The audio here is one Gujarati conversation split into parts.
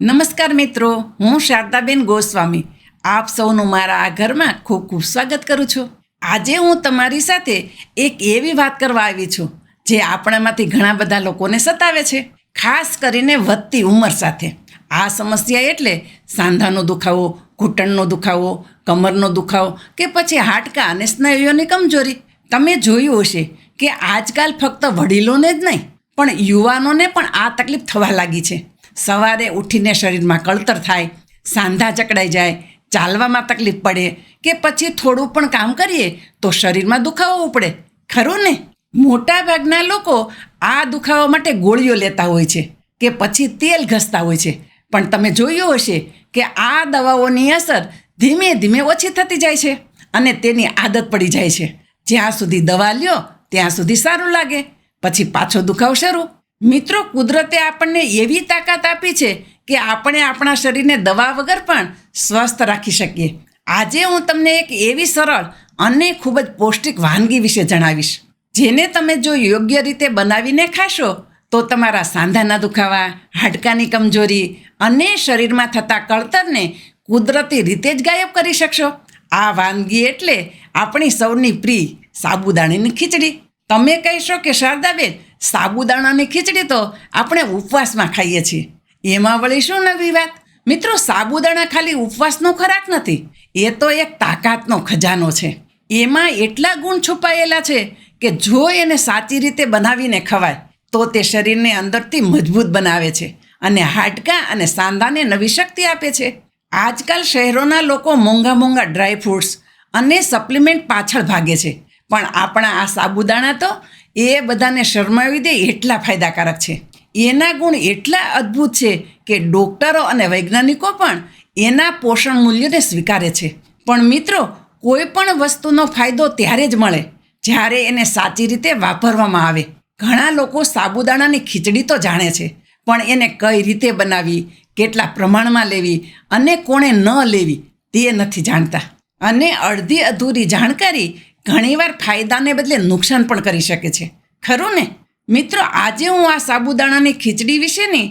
નમસ્કાર મિત્રો, હું શારદાબેન ગોસ્વામી. આપ સૌનું મારા આ ઘરમાં ખૂબ ખૂબ સ્વાગત કરું છું. આજે હું તમારી સાથે એક એવી વાત કરવા આવી છું, જે આપણામાંથી ઘણા બધા લોકોને સતાવે છે, ખાસ કરીને વધતી ઉંમર સાથે. આ સમસ્યા એટલે સાંધાનો દુખાવો, ઘૂંટણનો દુખાવો, કમરનો દુખાવો કે પછી હાડકાં અને સ્નાયુઓની કમજોરી. તમે જોયું હશે કે આજકાલ ફક્ત વડીલોને જ નહીં, પણ યુવાનોને પણ આ તકલીફ થવા લાગી છે. સવારે ઉઠીને શરીરમાં કળતર થાય, સાંધા ચકડાઈ જાય, ચાલવામાં તકલીફ પડે કે પછી થોડું પણ કામ કરીએ તો શરીરમાં દુખાવો ઉપડે. ખરું ને? મોટાભાગના લોકો આ દુખાવા માટે ગોળીઓ લેતા હોય છે કે પછી તેલ ઘસતા હોય છે. પણ તમે જોયું હશે કે આ દવાઓની અસર ધીમે ધીમે ઓછી થતી જાય છે અને તેની આદત પડી જાય છે. જ્યાં સુધી દવા લ્યો, ત્યાં સુધી સારું લાગે. પછી પાછો દુખાવો શરૂ. મિત્રો, કુદરતે આપણને એવી તાકાત આપી છે કે આપણે આપણા શરીરને દવા વગર પણ સ્વસ્થ રાખી શકીએ. આજે હું તમને એક એવી સરળ અને ખૂબ જ પૌષ્ટિક વાનગી વિશે જણાવીશ. જેને તમે જો યોગ્ય રીતે બનાવીને ખાશો, તો તમારા સાંધાના દુખાવા, હાડકાની કમજોરી અને શરીરમાં થતા કળતરને કુદરતી રીતે જ ગાયબ કરી શકશો. આ વાનગી એટલે આપણી સૌની પ્રિય સાબુદાણીની ખીચડી. તમે કહેશો કે શારદાબેન સાબુદાણાની ખીચડી તો આપણે ઉપવાસમાં ખાઈએ છીએ. એમાં વળી શું નવી વાત? મિત્રો, સાબુદાણા ખાલી ઉપવાસનો ખોરાક નથી, એ તો એક તાકાતનો ખજાનો છે. એમાં એટલા ગુણ છુપાયેલા છે કે જો એને સાચી રીતે બનાવીને ખવાય, તો તે શરીરને અંદરથી મજબૂત બનાવે છે અને હાડકાં અને સાંધાને નવી શક્તિ આપે છે. આજકાલ શહેરોના લોકો મોંઘા મોંઘા ડ્રાય ફ્રૂટ્સ અને સપ્લિમેન્ટ પાછળ ભાગે છે. પણ આપણા આ સાબુદાણા તો એ બધાને શરમાવી દે એટલા ફાયદાકારક છે. એના ગુણ એટલા અદ્ભુત છે કે ડોક્ટરો અને વૈજ્ઞાનિકો પણ એના પોષણ મૂલ્યને સ્વીકારે છે. પણ મિત્રો, કોઈ પણ વસ્તુનો ફાયદો ત્યારે જ મળે જ્યારે એને સાચી રીતે વાપરવામાં આવે. ઘણા લોકો સાબુદાણાની ખીચડી તો જાણે છે, પણ એને કઈ રીતે બનાવવી કેટલા પ્રમાણમાં લેવી અને કોણે ન લેવી તે નથી જાણતા. અને અડધી અધૂરી જાણકારી ઘણીવાર ફાયદાને બદલે નુકસાન પણ કરી શકે છે. ખરું ને? મિત્રો, આજે હું આ સાબુદાણાની ખીચડી વિશેની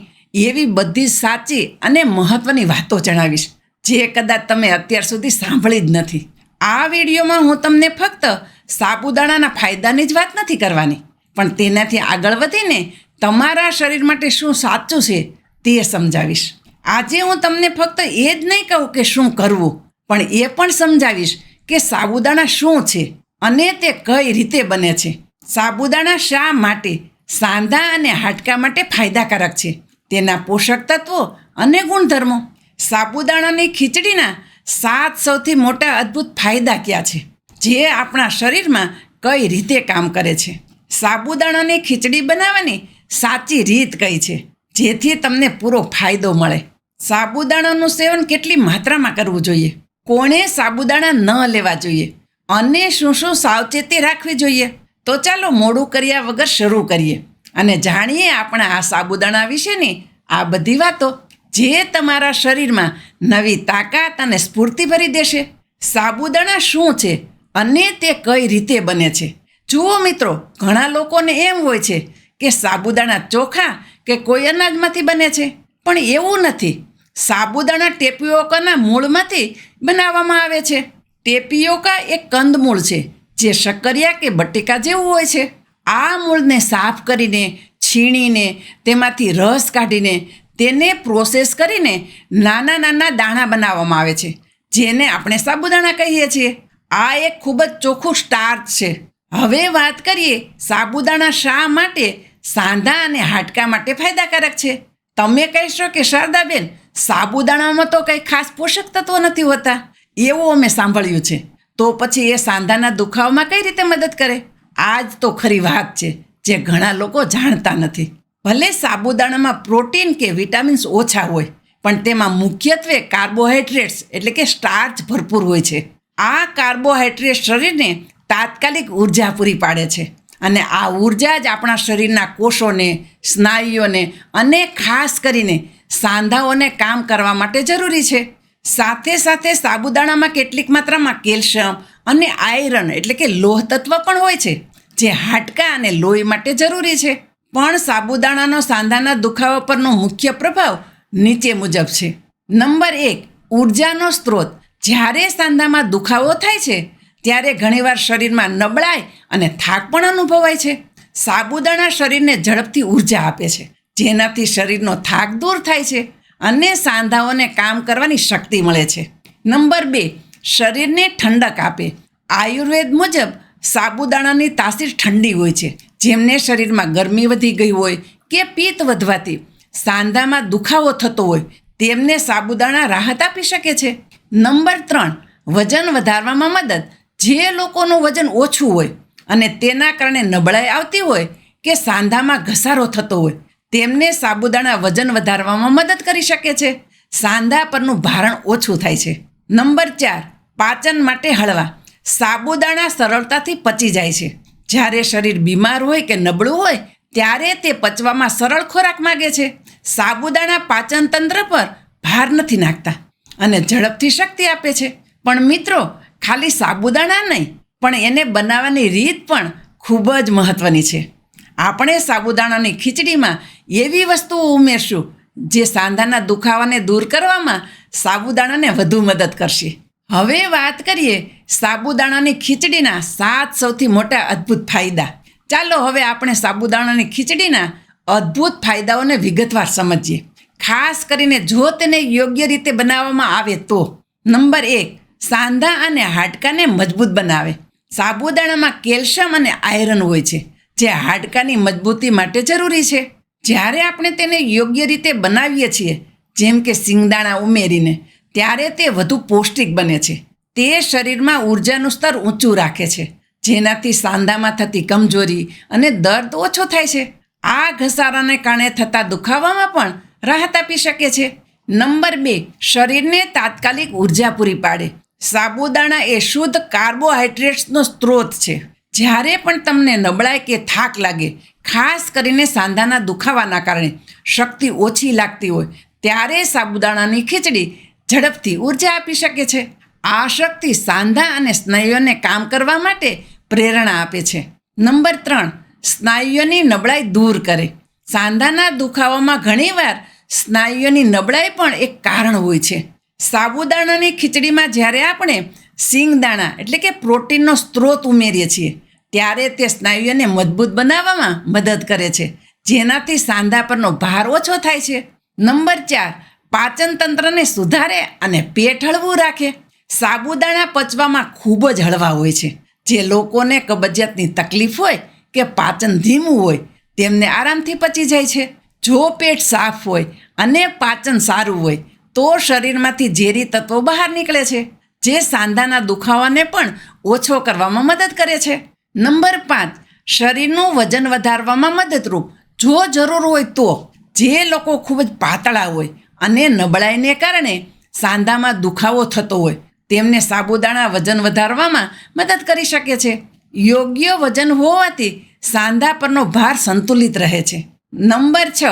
એવી બધી સાચી અને મહત્વની વાતો જણાવીશ, જે કદાચ તમે અત્યાર સુધી સાંભળી જ નથી. આ વિડીયોમાં હું તમને ફક્ત સાબુદાણાના ફાયદાની જ વાત નથી કરવાની, પણ તેનાથી આગળ વધીને તમારા શરીર માટે શું સાચું છે તે સમજાવીશ. આજે હું તમને ફક્ત એ જ નહીં કહું કે શું કરવું, પણ એ પણ સમજાવીશ કે સાબુદાણા શું છે અને તે કઈ રીતે બને છે? સાબુદાણા શા માટે? સાંધા અને હાડકા માટે ફાયદાકારક છે. તેના પોષક તત્વો અને ગુણધર્મો. સાબુદાણાની ખીચડીના સાત સૌથી મોટા અદ્ભુત ફાયદા કયા છે? જે આપણા શરીરમાં કઈ રીતે કામ કરે છે? સાબુદાણાની ખીચડી બનાવવાની સાચી રીત કઈ છે? જેથી તમને પૂરો ફાયદો મળે. સાબુદાણાનું સેવન કેટલી માત્રામાં કરવું જોઈએ? કોણે સાબુદાણા ન લેવા જોઈએ? અને શું શું સાવચેતી રાખવી જોઈએ? તો ચાલો મોડું કર્યા વગર શરૂ કરીએ. અને જાણીએ આપણા આ સાબુદાણા વિશેની આ બધી વાતો જે તમારા શરીરમાં નવી તાકાત અને સ્ફૂર્તિ ભરી દેશે. સાબુદાણા શું છે અને તે કઈ રીતે બને છે? જુઓ મિત્રો, ઘણા લોકોને એમ હોય છે કે સાબુદાણા ચોખા કે કોઈ અનાજમાંથી બને છે. પણ એવું નથી. સાબુદાણા ટેપિયોકાના મૂળમાંથી બનાવવામાં આવે છે. ટેપિયોકા એક કંદમૂળ છે, જે શક્કરિયા કે બટેકા જેવું હોય છે. આ મૂળને સાફ કરીને, છીણીને, તેમાંથી રસ કાઢીને, તેને પ્રોસેસ કરીને નાના નાના દાણા બનાવવામાં આવે છે, જેને આપણે સાબુદાણા કહીએ છીએ. આ એક ખૂબ જ ચોખ્ખું સ્ટાર્ચ છે. હવે વાત કરીએ સાબુદાણા શા માટે સાંધા અને હાડકા માટે ફાયદાકારક છે? તમે કહેશો કે શારદાબેન, સાબુદાણામાં તો કંઈ ખાસ પોષક તત્વો નથી હોતા. એવું અમે સાંભળ્યું છે. તો પછી એ સાંધાના દુખાવામાં કઈ રીતે મદદ કરે? આ જ તો ખરી વાત છે, જે ઘણા લોકો જાણતા નથી. ભલે સાબુદાણામાં પ્રોટીન કે વિટામિન્સ ઓછા હોય, પણ તેમાં મુખ્યત્વે કાર્બોહાઈડ્રેટ્સ એટલે કે સ્ટાર્ચ ભરપૂર હોય છે. આ કાર્બોહાઈડ્રેટ શરીરને તાત્કાલિક ઊર્જા પૂરી પાડે છે અને આ ઊર્જા જ આપણા શરીરના કોષોને, સ્નાયુઓને અને ખાસ કરીને સાંધાઓને કામ કરવા માટે જરૂરી છે. સાથે સાથે સાબુદાણામાં કેટલીક માત્રામાં કેલ્શિયમ અને આયરન એટલે કે લોહ તત્વ પણ હોય છે, જે હાડકા અને લોહી માટે જરૂરી છે. પણ સાબુદાણાનો સાંધાના દુખાવા પરનો મુખ્ય પ્રભાવ નીચે મુજબ છે. નંબર એક, ઉર્જાનો સ્ત્રોત. જ્યારે સાંધામાં દુખાવો થાય છે, ત્યારે ઘણીવાર શરીરમાં નબળાઈ અને થાક પણ અનુભવાય છે. સાબુદાણા શરીરને ઝડપથી ઊર્જા આપે છે, જેનાથી શરીરનો થાક દૂર થાય છે. અને સાંધાઓને કામ કરવાની શક્તિ મળે છે. નંબર બે, શરીરને ઠંડક આપે. આયુર્વેદ મુજબ સાબુદાણાની તાસીર ઠંડી હોય છે. જેમને શરીરમાં ગરમી વધી ગઈ હોય કે પિત્ત વધવાથી સાંધામાં દુખાવો થતો હોય, તેમને સાબુદાણા રાહત આપી શકે છે. નંબર ત્રણ, વજન વધારવામાં મદદ. જે લોકોનું વજન ઓછું હોય અને તેના કારણે નબળાઈ આવતી હોય કે સાંધામાં ઘસારો થતો હોય તેમને સાબુદાણા વજન વધારવામાં મદદ કરી શકે છે. સાંધા પરનું ભારણ ઓછું થાય છે. નંબર ચાર, પાચન માટે હળવા. સાબુદાણા સરળતાથી પચી જાય છે. જ્યારે શરીર બીમાર હોય કે નબળું હોય, ત્યારે તે પચવામાં સરળ ખોરાક માગે છે. સાબુદાણા પાચન તંત્ર પર ભાર નથી નાખતા અને ઝડપથી શક્તિ આપે છે. પણ મિત્રો, ખાલી સાબુદાણા નહીં, પણ એને બનાવવાની રીત પણ ખૂબ જ મહત્ત્વની છે. આપણે સાબુદાણાની ખીચડીમાં એવી વસ્તુઓ ઉમેરશું જે સાંધાના દુખાવાને દૂર કરવામાં સાબુદાણાને વધુ મદદ કરશે. હવે વાત કરીએ સાબુદાણાની ખીચડીના સાત સૌથી મોટા અદ્ભુત ફાયદા. ચાલો હવે આપણે સાબુદાણાની ખીચડીના અદ્ભુત ફાયદાઓને વિગતવાર સમજીએ. ખાસ કરીને જો તેને યોગ્ય રીતે બનાવવામાં આવે તો. નંબર એક, સાંધા અને હાડકાને મજબૂત બનાવે. સાબુદાણામાં કેલ્શિયમ અને આયરન હોય છે, જે હાડકાની મજબૂતી માટે જરૂરી છે. જ્યારે આપણે તેને યોગ્ય રીતે બનાવીએ છીએ, જેમ કે સિંગદાણા ઉમેરીને, ત્યારે તે વધુ પૌષ્ટિક બને છે. તે શરીરમાં ઉર્જાનું સ્તર ઊંચું રાખે છે, જેનાથી સાંધામાં થતી કમજોરી અને દર્દ ઓછો થાય છે. આ ઘસારાને કારણે થતા દુખાવામાં પણ રાહત આપી શકે છે. નંબર બે, શરીરને તાત્કાલિક ઊર્જા પૂરી પાડે. સાબુદાણા એ શુદ્ધ કાર્બોહાઈડ્રેટ્સનો સ્ત્રોત છે. જ્યારે પણ તમને નબળાઈ કે થાક લાગે, ખાસ કરીને સાંધાના દુખાવાના કારણે શક્તિ ઓછી લાગતી હોય, ત્યારે સાબુદાણાની ખીચડી ઝડપથી ઊર્જા આપી શકે છે. આ શક્તિ સાંધા અને સ્નાયુઓને કામ કરવા માટે પ્રેરણા આપે છે. નંબર ત્રણ, સ્નાયુઓની નબળાઈ દૂર કરે. સાંધાના દુખાવામાં ઘણીવાર સ્નાયુઓની નબળાઈ પણ એક કારણ હોય છે. સાબુદાણાની ખીચડીમાં જ્યારે આપણે સિંગદાણા એટલે કે પ્રોટીનનો સ્ત્રોત ઉમેરીએ છીએ ત્યારે તે સ્નાયુઓને મજબૂત બનાવવામાં મદદ કરે છે. જેનાથી સાંધા પરનો ભાર ઓછો થાય છે. નંબર ચાર, પાચન તંત્રને સુધારે અને પેટ હળવું રાખે. સાબુદાણા પચવામાં ખૂબ જ હળવા હોય છે. જે લોકોને કબજિયાતની તકલીફ હોય કે પાચન ધીમું હોય, તેમને આરામથી પચી જાય છે. જો પેટ સાફ હોય અને પાચન સારું હોય, તો શરીરમાંથી ઝેરી તત્વો બહાર નીકળે છે, જે સાંધાના દુખાવાને પણ ઓછો કરવામાં મદદ કરે છે. નંબર પાંચ, શરીરનું વજન વધારવામાં મદદરૂપ. જો જરૂર હોય તો જે લોકો ખૂબ જ પાતળા હોય અને નબળાઈને કારણે સાંધામાં દુખાવો થતો હોય, તેમને સાબુદાણા વજન વધારવામાં મદદ કરી શકે છે. યોગ્ય વજન હોવાથી સાંધા પરનો ભાર સંતુલિત રહે છે. નંબર છ,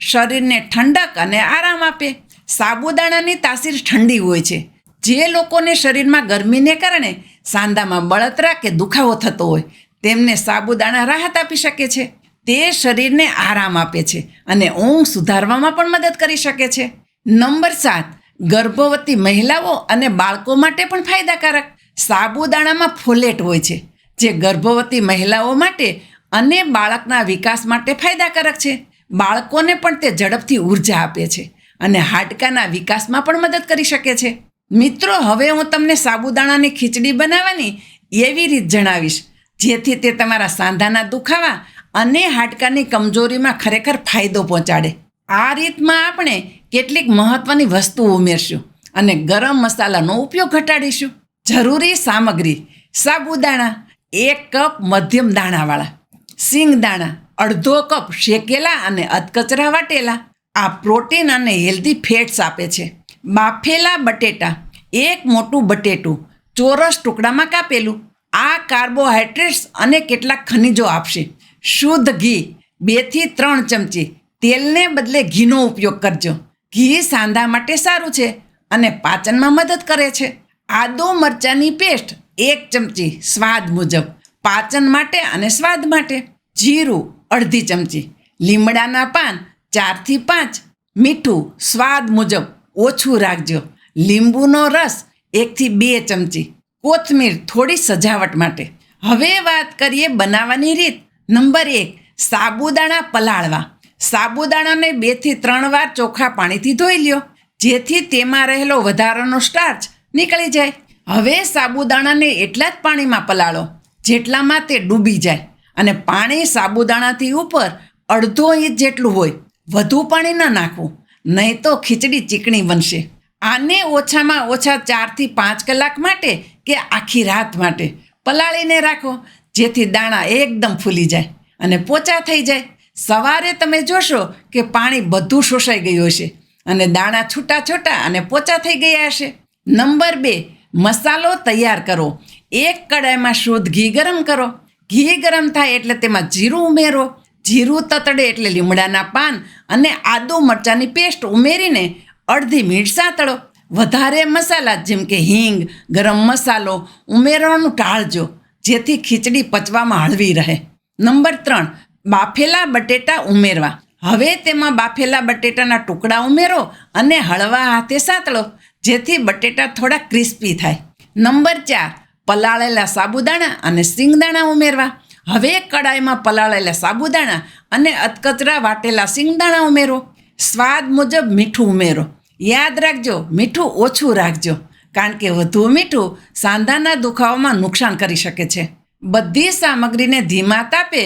શરીરને ઠંડક અને આરામ આપે. સાબુદાણાની તાસીર ઠંડી હોય છે. જે લોકોને શરીરમાં ગરમીને કારણે સાંધામાં બળતરા કે દુખાવો થતો હોય તેમને સાબુદાણા રાહત આપી શકે છે. તે શરીરને આરામ આપે છે અને ઊંઘ સુધારવામાં પણ મદદ કરી શકે છે. નંબર સાત, ગર્ભવતી મહિલાઓ અને બાળકો માટે પણ ફાયદાકારક. સાબુદાણામાં ફોલેટ હોય છે, જે ગર્ભવતી મહિલાઓ માટે અને બાળકના વિકાસ માટે ફાયદાકારક છે. બાળકોને પણ તે ઝડપથી ઊર્જા આપે છે અને હાડકાના વિકાસમાં પણ મદદ કરી શકે છે. મિત્રો, હવે હું તમને સાબુદાણાની ખીચડી બનાવવાની એવી રીત જણાવીશ. જેથી તે તમારા સાંધાના દુખાવા અને હાડકાની કમજોરીમાં ખરેખર ફાયદો પહોંચાડે. આ રીતમાં આપણે કેટલીક મહત્વની વસ્તુઓ ઉમેરશું અને ગરમ મસાલાનો ઉપયોગ ઘટાડીશું. જરૂરી સામગ્રી સાબુદાણા, એક કપ મધ્યમ દાણાવાળા, સિંગ દાણા, અડધો કપ શેકેલા અને અધકચરા વાટેલા. આ પ્રોટીન અને હેલ્ધી ફેટ્સ આપે છે. બાફેલા બટેટા, એક મોટું બટેટું ચોરસ ટુકડામાં કાપેલું. આ કાર્બોહાઈડ્રેટ્સ અને કેટલાક ખનિજો આપશે. શુદ્ધ ઘી બેથી ત્રણ ચમચી. તેલને બદલે ઘીનો ઉપયોગ કરજો. ઘી સાંધા માટે સારું છે અને પાચનમાં મદદ કરે છે. આદુ મરચાંની પેસ્ટ, એક ચમચી સ્વાદ મુજબ. પાચન માટે અને સ્વાદ માટે. જીરું, અડધી ચમચી. લીમડાના પાન ચારથી પાંચ. મીઠું, સ્વાદ મુજબ ઓછું રાખજો. લીંબુનો રસ એકથી બે ચમચી. કોથમીર થોડી સજાવટ માટે. હવે વાત કરીએ બનાવવાની રીત. નંબર એક, સાબુદાણા પલાળવા. સાબુદાણાને બેથી ત્રણ વાર ચોખ્ખા પાણીથી ધોઈ લ્યો, જેથી તેમાં રહેલો વધારાનો સ્ટાર્ચ નીકળી જાય. હવે સાબુદાણાને એટલા જ પાણીમાં પલાળો, જેટલામાં તે ડૂબી જાય. અને પાણી સાબુદાણાથી ઉપર અડધો ઇંચ જેટલું હોય, વધુ પાણી ન નાખવું, નહીં તો ખીચડી ચીકણી બનશે. આને ઓછામાં ઓછા ચારથી પાંચ કલાક માટે કે આખી રાત માટે પલાળીને રાખો, જેથી દાણા એકદમ ફૂલી જાય અને પોચા થઈ જાય. સવારે તમે જોશો કે પાણી બધું શોષાઈ ગયું હશે અને દાણા છૂટા છૂટા અને પોચા થઈ ગયા હશે. નંબર બે, મસાલો તૈયાર કરો. એક કડાઈમાં શુદ્ધ ઘી ગરમ કરો. ઘી ગરમ થાય એટલે તેમાં જીરું ઉમેરો. જીરું તતડે એટલે લીમડાના પાન અને આદુ મરચાંની પેસ્ટ ઉમેરીને અડધી મિનિટ સાતળો. વધારે મસાલા, જેમ કે હિંગ, ગરમ મસાલો, ઉમેરવાનું ટાળજો, જેથી ખીચડી પચવામાં હળવી રહે. નંબર ત્રણ, બાફેલા બટેટા ઉમેરવા. હવે તેમાં બાફેલા બટેટાના ટુકડા ઉમેરો અને હળવા હાથે સાતળો, જેથી બટેટા થોડા ક્રિસ્પી થાય. નંબર ચાર, પલાળેલા સાબુદાણા અને સિંગદાણા ઉમેરવા. હવે કડાઈમાં પલાળેલા સાબુદાણા અને અધકચરા વાટેલા સિંગદાણા ઉમેરો. સ્વાદ મુજબ મીઠું ઉમેરો. યાદ રાખજો, મીઠું ઓછું રાખજો, કારણ કે વધુ મીઠું સાંધાના દુખાવામાં નુકસાન કરી શકે છે. બધી સામગ્રીને ધીમા તાપે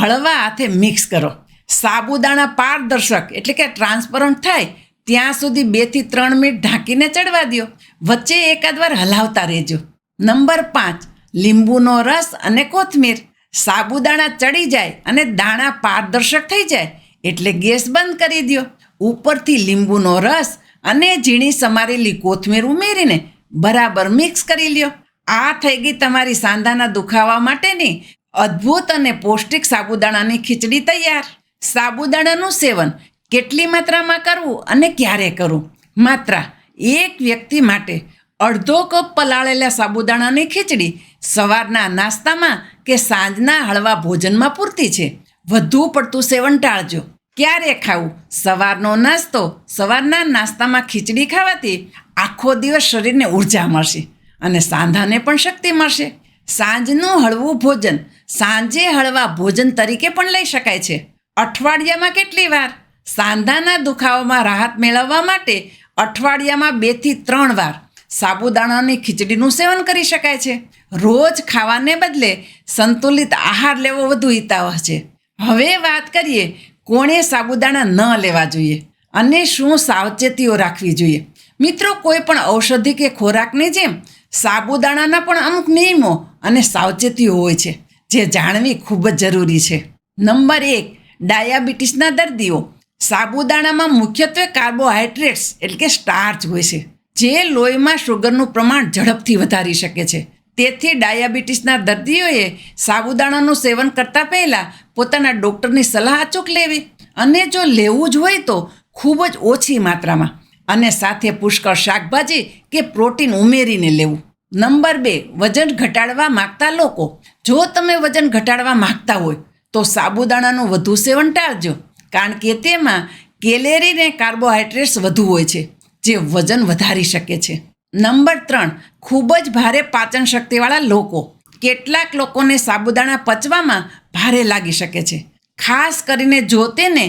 હળવા હાથે મિક્સ કરો. સાબુદાણા પારદર્શક એટલે કે ટ્રાન્સપરન્ટ થાય, ત્યાં સુધી બેથી ત્રણ મિનિટ ઢાંકીને ચડવા દો વચ્ચે એકાદ વાર હલાવતા રહેજો. નંબર પાંચ, લીંબુનો રસ અને કોથમીર. સાબુદાણા ચડી જાય અને દાણા પારદર્શક થઈ જાય, એટલે ગેસ બંધ કરી દો ઉપરથી લીંબુનો રસ અને ઝીણી સમારેલી કોથમીર ઉમેરીને બરાબર મિક્સ કરી લ્યો. આ થઈ ગઈ તમારી સાંધાના દુખાવા માટેની અદ્ભુત અને પૌષ્ટિક સાબુદાણાની ખીચડી તૈયાર. સાબુદાણાનું સેવન કેટલી માત્રામાં કરવું અને ક્યારે કરવું? માત્ર એક વ્યક્તિ માટે અડધો કપ પલાળેલા સાબુદાણાની ખીચડી સવારના નાસ્તામાં કે સાંજના હળવા ભોજનમાં પૂરતી છે. વધુ પડતું સેવન ટાળજો. ક્યારે ખાવું? સવારનો નાસ્તો, સવારના નાસ્તામાં ખીચડી ખાવાથી આખો દિવસ શરીરને ઊર્જા મળશે અને સાંધાને પણ શક્તિ મળશે. સાંજનું હળવું ભોજન, સાંજે હળવા ભોજન તરીકે પણ લઈ શકાય છે. અઠવાડિયામાં કેટલી વાર? સાંધાના દુખાવામાં રાહત મેળવવા માટે અઠવાડિયામાં બેથી ત્રણ વાર સાબુદાણાની ખીચડીનું સેવન કરી શકાય છે. રોજ ખાવાને બદલે સંતુલિત આહાર લેવો વધુ હિતાવહ છે. હવે વાત કરીએ કોણે સાબુદાણા ન લેવા જોઈએ? અને શું સાવચેતીઓ રાખવી જોઈએ? મિત્રો, કોઈ પણ ઔષધિ કે ખોરાકની જેમ, સાબુદાણાના પણ અમુક નિયમો અને સાવચેતીઓ હોય છે, જે જાણવી ખૂબ જ જરૂરી છે. નંબર એક, ડાયાબિટીસના દર્દીઓ. સાબુદાણામાં મુખ્યત્વે કાર્બોહાઈડ્રેટ્સ એટલે કે સ્ટાર્ચ હોય છે, જે લોહીમાં શુગરનું પ્રમાણ ઝડપથી વધારી શકે છે. તેથી ડાયાબિટીસના દર્દીઓએ સાબુદાણાનું સેવન કરતાં પહેલાં પોતાના ડૉક્ટરની સલાહ અચૂક લેવી. અને જો લેવું જ હોય તો ખૂબ જ ઓછી માત્રામાં. અને સાથે પુષ્કળ શાકભાજી કે પ્રોટીન ઉમેરીને લેવું. નંબર બે, વજન ઘટાડવા માગતા લોકો. જો તમે વજન ઘટાડવા માગતા હોય, તો સાબુદાણાનું વધુ સેવન ટાળજો. કારણ કે તેમાં કેલેરી ને કાર્બોહાઈડ્રેટ્સ વધુ હોય છે, જે વજન વધારી શકે છે. નંબર ત્રણ, ખૂબ જ ભારે પાચન શક્તિવાળા લોકો. કેટલાક લોકોને સાબુદાણા પચવામાં ભારે લાગી શકે છે. ખાસ કરીને જો તેને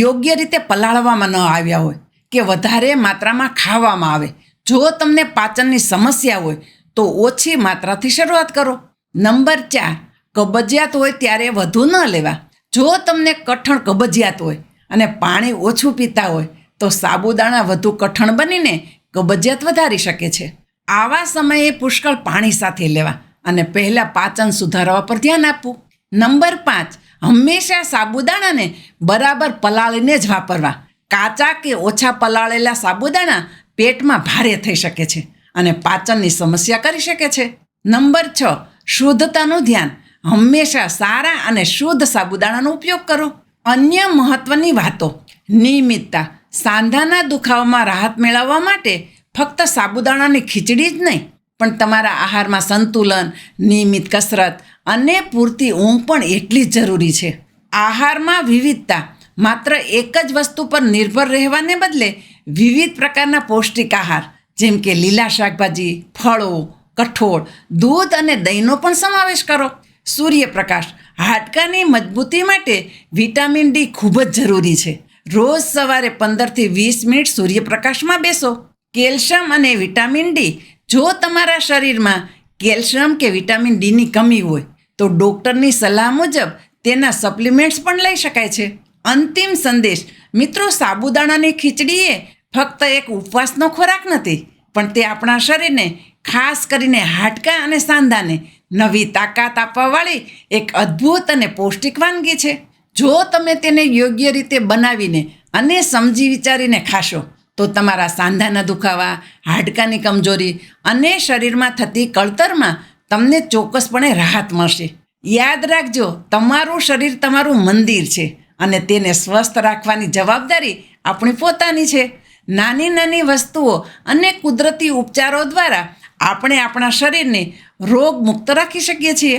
યોગ્ય રીતે પલાળવામાં ન આવ્યા હોય, કે વધારે માત્રામાં ખાવામાં આવે. જો તમને પાચનની સમસ્યા હોય, તો ઓછી માત્રાથી શરૂઆત કરો. નંબર ચાર, કબજિયાત હોય ત્યારે વધુ ન લેવા. જો તમને કઠણ કબજિયાત હોય અને પાણી ઓછું પીતા હોય, તો સાબુદાણા વધુ કઠણ બનીને કબજિયાત વધારી શકે છે. આવા સમયે પુષ્કળ પાણી સાથે લેવા અને પહેલાં પાચન સુધારવા પર ધ્યાન આપવું. નંબર પાંચ, હંમેશા સાબુદાણાને બરાબર પલાળીને જ વાપરવા. કાચા કે ઓછા પલાળેલા સાબુદાણા પેટમાં ભારે થઈ શકે છે અને પાચનની સમસ્યા કરી શકે છે. નંબર છ, શુદ્ધતાનું ધ્યાન. હંમેશા સારા અને શુદ્ધ સાબુદાણાનો ઉપયોગ કરો. અન્ય મહત્ત્વની વાતો, નિયમિતતા સાંધાના દુખાવામાં રાહત મેળવવા માટે ફક્ત સાબુદાણાની ખીચડી જ નહીં, પણ તમારા આહારમાં સંતુલન, નિયમિત કસરત અને પૂરતી ઊંઘ પણ એટલી જ જરૂરી છે. આહારમાં વિવિધતા માત્ર એક જ વસ્તુ પર નિર્ભર રહેવાને બદલે વિવિધ પ્રકારના પૌષ્ટિક આહાર, જેમ કે લીલા શાકભાજી, ફળો, કઠોળ, દૂધ અને દહીંનો પણ સમાવેશ કરો. સૂર્યપ્રકાશ હાડકાની મજબૂતી માટે વિટામિન ડી ખૂબ જ જરૂરી છે. રોજ સવારે પંદરથી વીસ મિનિટ સૂર્યપ્રકાશમાં બેસો. કેલ્શિયમ અને વિટામિન ડી. જો તમારા શરીરમાં કેલ્શિયમ કે વિટામિન ડીની કમી હોય, તો ડૉક્ટરની સલાહ મુજબ તેના સપ્લિમેન્ટ્સ પણ લઈ શકાય છે. અંતિમ સંદેશ, મિત્રો, સાબુદાણાની ખીચડી એ ફક્ત એક ઉપવાસનો ખોરાક નથી, પણ તે આપણા શરીરને, ખાસ કરીને હાડકા અને સાંધાને નવી તાકાત આપવાવાળી એક અદ્ભુત અને પૌષ્ટિક વાનગી છે. જો તમે તેને યોગ્ય રીતે બનાવીને અને સમજી વિચારીને ખાશો, તો તમારા સાંધાના દુખાવા, હાડકાની કમજોરી અને શરીરમાં થતી કળતરમાં તમને ચોક્કસપણે રાહત મળશે. યાદ રાખજો, તમારું શરીર તમારું મંદિર છે અને તેને સ્વસ્થ રાખવાની જવાબદારી આપણી પોતાની છે. નાની નાની વસ્તુઓ અને કુદરતી ઉપચારો દ્વારા આપણે આપણા શરીરને રોગ મુક્ત રાખી શકીએ છીએ.